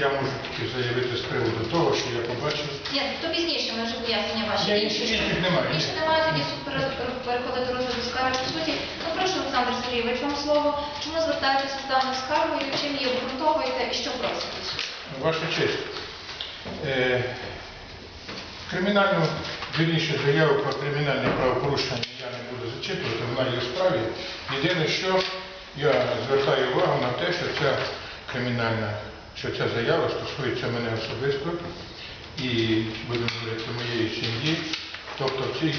я можу тільки заявити з приводу того, що я побачив. Ні, то пізніше ми вже пояснення ваші. Я інших що? немає. Більше немає, тоді суд переходить до розгляду скарги. По суті, ну прошу, Олександр Сергійович, вам слово. Чому звертаєтеся з даною скаргою, чим її обґрунтовуєте і що просите? Ваша честь, е, кримінальну, вірніше, заяву про кримінальне правопорушення я не буду зачитувати, вона є в справі. Єдине, що я звертаю увагу на те, що ця кримінальна, що ця заява стосується мене особисто і, будемо говорити, моєї сім'ї. Тобто в цій,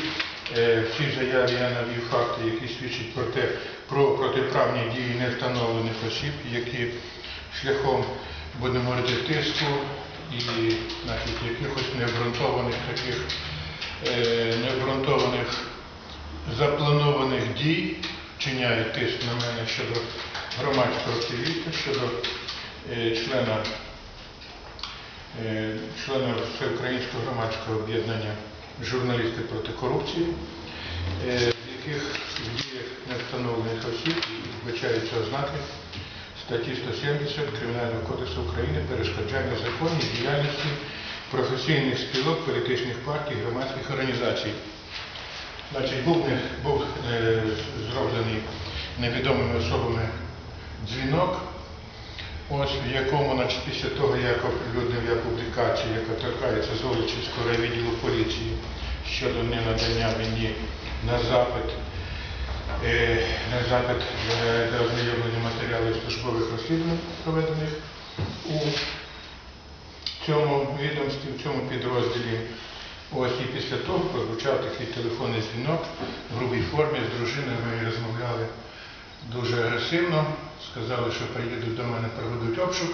е, в цій заяві я навів факти, які свідчать про те, про протиправні дії невстановлених осіб, які шляхом, будемо говорити, тиску і значить, якихось необґрунтованих таких е, необґрунтованих запланованих дій вчиняють тиск на мене щодо громадського активіста, щодо члена, е, члена Всеукраїнського громадського об'єднання журналісти проти корупції, е, в яких в діях невстановлених осіб вбачаються ознаки статті 170 Кримінального кодексу України перешкоджання законній діяльності професійних спілок, політичних партій, громадських організацій. Значить, був, був е, зроблений невідомими особами дзвінок, ось в якому, значить, після того, як оприлюднив я публікацію, яка торкається Золочівського райвідділу поліції щодо ненадання мені на запит, е, на запит е, для ознайомлення матеріалів службових розслідувань, проведених у цьому відомстві, в цьому підрозділі. Ось і після того прозвучав такий телефонний дзвінок в грубій формі з дружиною. Ми розмовляли дуже агресивно. Сказали, що приїдуть до мене, проведуть обшук,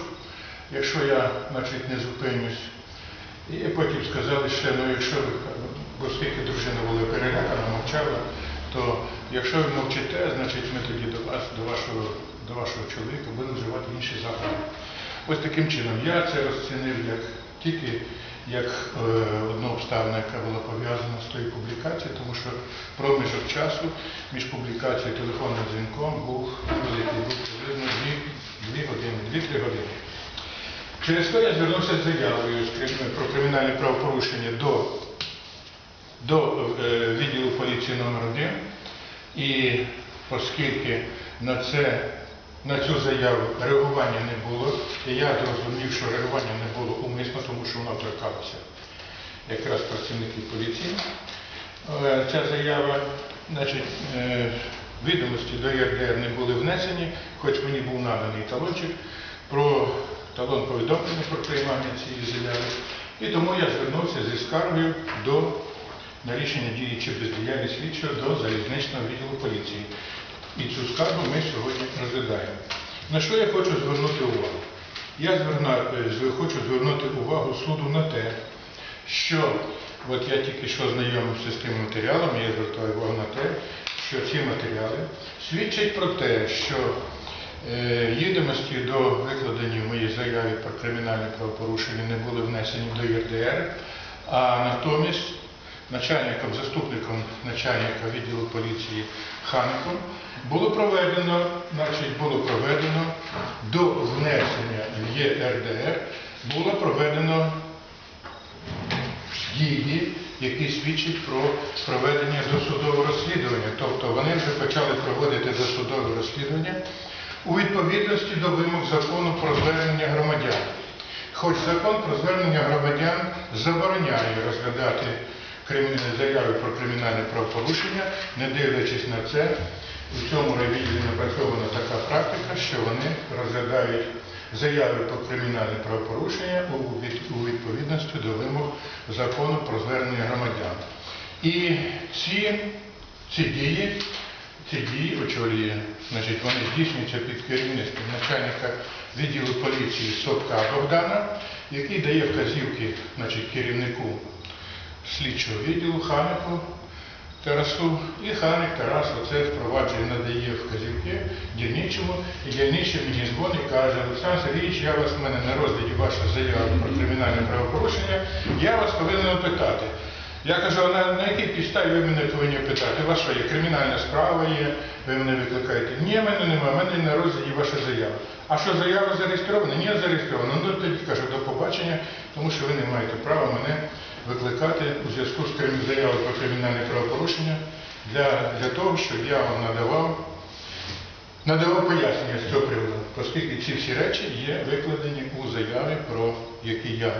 якщо я значить, не зупинюсь. І потім сказали ще, ну якщо ви, оскільки дружина була перелякана, мовчала, то якщо ви мовчите, значить ми тоді до вас, до вашого, до вашого чоловіка будемо вживати інші заходи. Ось таким чином я це розцінив як тільки як е, одну обставину, яка була пов'язана з тою публікацією, тому що проміжок часу між публікацією і телефонним дзвінком був великий, був приблизно дві, години, дві-три години. Через то я звернувся з заявою про кримінальне правопорушення до, до е, відділу поліції номер 1 і оскільки на, це, на цю заяву реагування не було, і я зрозумів, що реагування не було умисно, тому що воно торкалося якраз працівників поліції. Е, Ця заява, значить, е, відомості до ЄРДР не були внесені, хоч мені був наданий талончик про талон повідомлення про приймання цієї заяви. І тому я звернувся зі скаргою до на рішення дії чи бездіяльність слідчого до залізничного відділу поліції. І цю скаргу ми сьогодні розглядаємо. На що я хочу звернути увагу? Я зверна, е, хочу звернути увагу суду на те, що от я тільки що знайомився з тими матеріалами, я звертаю увагу на те, що ці матеріали свідчать про те, що е, відомості до викладені в моїй заяві про кримінальне правопорушення не були внесені до ЄРДР, а натомість начальником, заступником начальника відділу поліції Хаником було проведено, значить, було проведено до внесення в ЄРДР було проведено дії, які свідчать про проведення досудового розслідування. Тобто вони вже почали проводити досудове розслідування у відповідності до вимог закону про звернення громадян. Хоч закон про звернення громадян забороняє розглядати заяви про кримінальне правопорушення, не дивлячись на це, у цьому райвідділі напрацьована така практика, що вони розглядають заяви про кримінальне правопорушення у відповідності до вимог закону про звернення громадян. І ці, ці дії, ці дії очолює, значить, вони здійснюються під керівництвом начальника відділу поліції Сопка Богдана, який дає вказівки значить, керівнику слідчого відділу Ханику Тарасу. І Ханик Тарас оце впроваджує, надає вказівки дільничому. І дільничий мені дзвонить і каже, Олександр Сергійович, я вас в мене на розгляді ваша заява про кримінальне правопорушення, я вас повинен опитати. Я кажу, а на, на якій підставі ви мене повинні питати? У вас що є кримінальна справа є, ви мене викликаєте. Ні, в мене немає, в мене на розгляді ваша заява. А що заява зареєстрована? Ні, зареєстрована. Ну тоді кажу до побачення, тому що ви не маєте права мене викликати у зв'язку з заявою про кримінальне правопорушення для, для того, щоб я вам надавав надавав пояснення з цього приводу, оскільки ці всі речі є викладені у заяві, про які я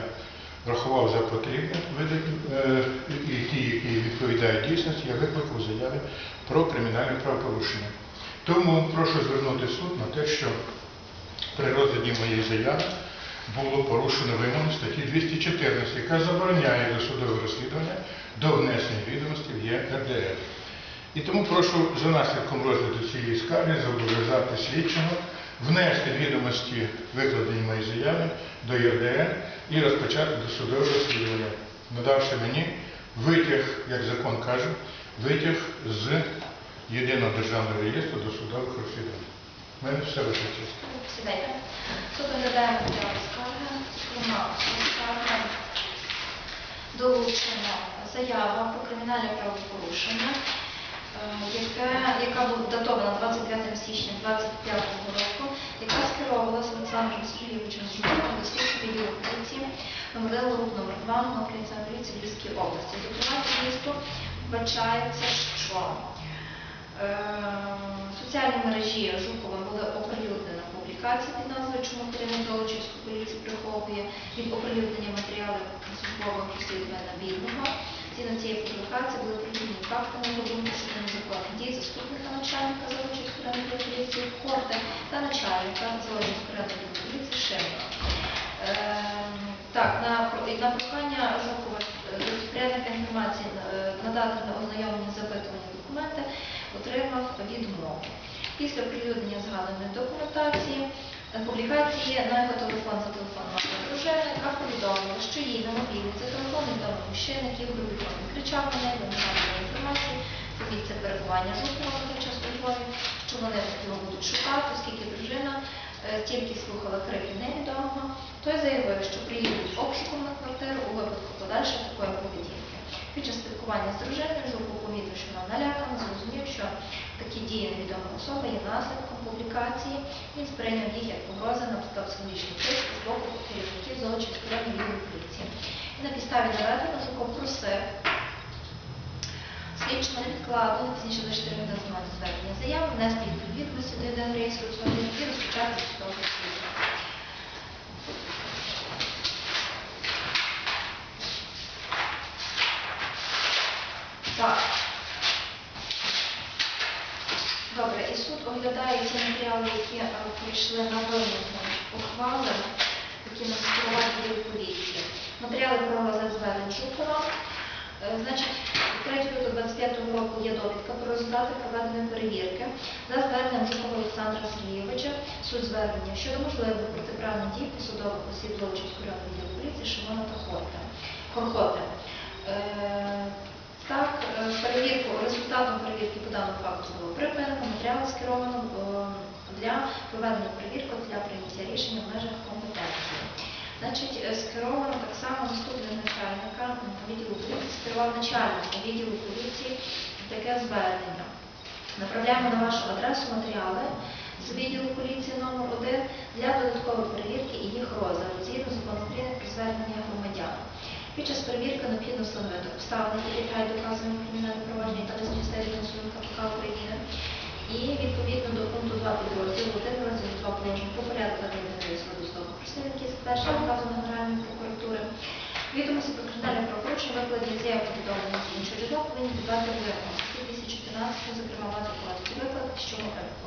рахував за потрібне, е, і ті, які відповідають дійсності, я викликав у заяві про кримінальне правопорушення. Тому прошу звернути суд на те, що при розгляді моєї заяви було порушено вимоги статті 214, яка забороняє досудове розслідування до внесення відомостей в ЄРДР. І тому прошу за наслідком розгляду цієї скарги зобов'язати слідчого внести відомості, викладені моєї заяви до ЄРДР і розпочати досудове розслідування, надавши мені витяг, як закон каже, витяг з єдиного державного реєстру досудових розслідувань. У мене все. Сідайте. Суд оглядає матеріали скарги. Зокрема, до скарги долучена заява про кримінальне правопорушення, е, яке, яка була датована 29 січня 25 року, яка скеровувалася Олександром Сергійовичем Зюбовим до слідчого відділу поліції МВД РУП номер 2 номер поліції Львівській області. Зокрема, місту вбачається, що Е, В мережі Жуковим були оприлюднені публікації під назвою «Чому керівник Золочівської приховує від оприлюднення матеріалів службових розслідування бідного». Згідно цієї публікації були прилюднені факти на думку щодо незаконних дій заступника начальника Золочівської районної поліції Хорти та начальника Золочівської районної поліції Шемова. Ем, Так, на, на прохання Жукова е, розпорядника інформації е, надати на ознайомлення запитування документи отримав відмову. Після оприлюднення згаданої документації е, публікації на його телефон за телефоном дружини, яка повідомила, що їй на мобільний за телефон відомий мужчина, який формі кричав на неї, вимагав інформації про перебування Жукова на той час у Львові, що вони його будуть шукати, оскільки дружина е, тільки слухала крики невідомого, той заявив, що приїдуть обшуком на квартиру у випадку подальшої такої поведінки. Під час спілкування з дружиною Жуков помітив, що вона налякана, зрозумів, що такі дії невідомої особи є наслідком публікації. Він сприйняв їх як погрози на підстав психологічних тиск з боку керівників Золочівської районної поліції. І на підставі наведеного Жуков просив слідчого невідкладно, не пізніше за 4 години з моменту звернення заяви, внести їх до до єдиного реєстру судових і розпочати судове розслідування. Так. Добре, і суд оглядає ці матеріали, які е, прийшли на вимогу ухвали, які нас до поліції. Матеріали про розгляд звернень Е, Значить, 3 лютого 25 року є довідка про результати проведеної перевірки за зверненням Жукова Олександра Сергійовича, суть звернення щодо можливих протиправних дій посадових осіб Злочинської відділу поліції Шимона та Хорта. Так, е, перевірку, результатом перевірки по даному факту було припинено, матеріали скеровано е, для проведення перевірки для прийняття рішення в межах компетенції. Значить, е, скеровано так само заступник начальника відділу поліції, скерував начальник відділу поліції таке звернення. Направляємо на вашу адресу матеріали з відділу поліції номер 1 для додаткової перевірки і їх розгляду згідно закону України звернення громадян. Під час перевірки необхідно встановити обставини, які підлягають доказуванню кримінального провадження та визначити суду КПК України. І відповідно до пункту 2 підрозділу 1 розділу 2 положення про порядку ведення суду досудових розслідувань, з першого наказом Генеральної прокуратури. Відомості про кримінальне правопорушення викладені заяви повідомлення іншого повинні піддати вимогам. Статті 214, зокрема, мати короткий виклад, що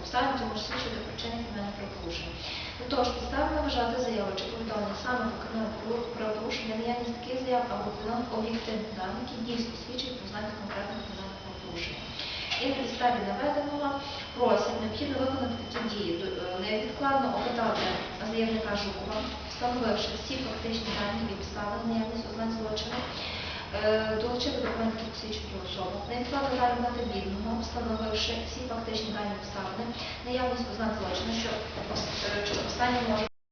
обставин це може свідчити про вчинення кримінального правопорушення. До того ж, підстави вважати заяву чи повідомлення саме про кримінальне правопорушення, наявність таких заяв або об'єктивних даних, які дійсно свідчать про знаки конкретного кримінального правопорушення. І на підставі наведеного просять необхідно виконати такі дії, е, невідкладно опитати заявника Жукова, встановивши всі фактичні дані і підстави наявність ознак злочину, е, долучити документи, які посвідчують про особу, невідкладно далі на бідного, встановивши всі фактичні дані обставини, наявність ознак злочину, що ос- е, може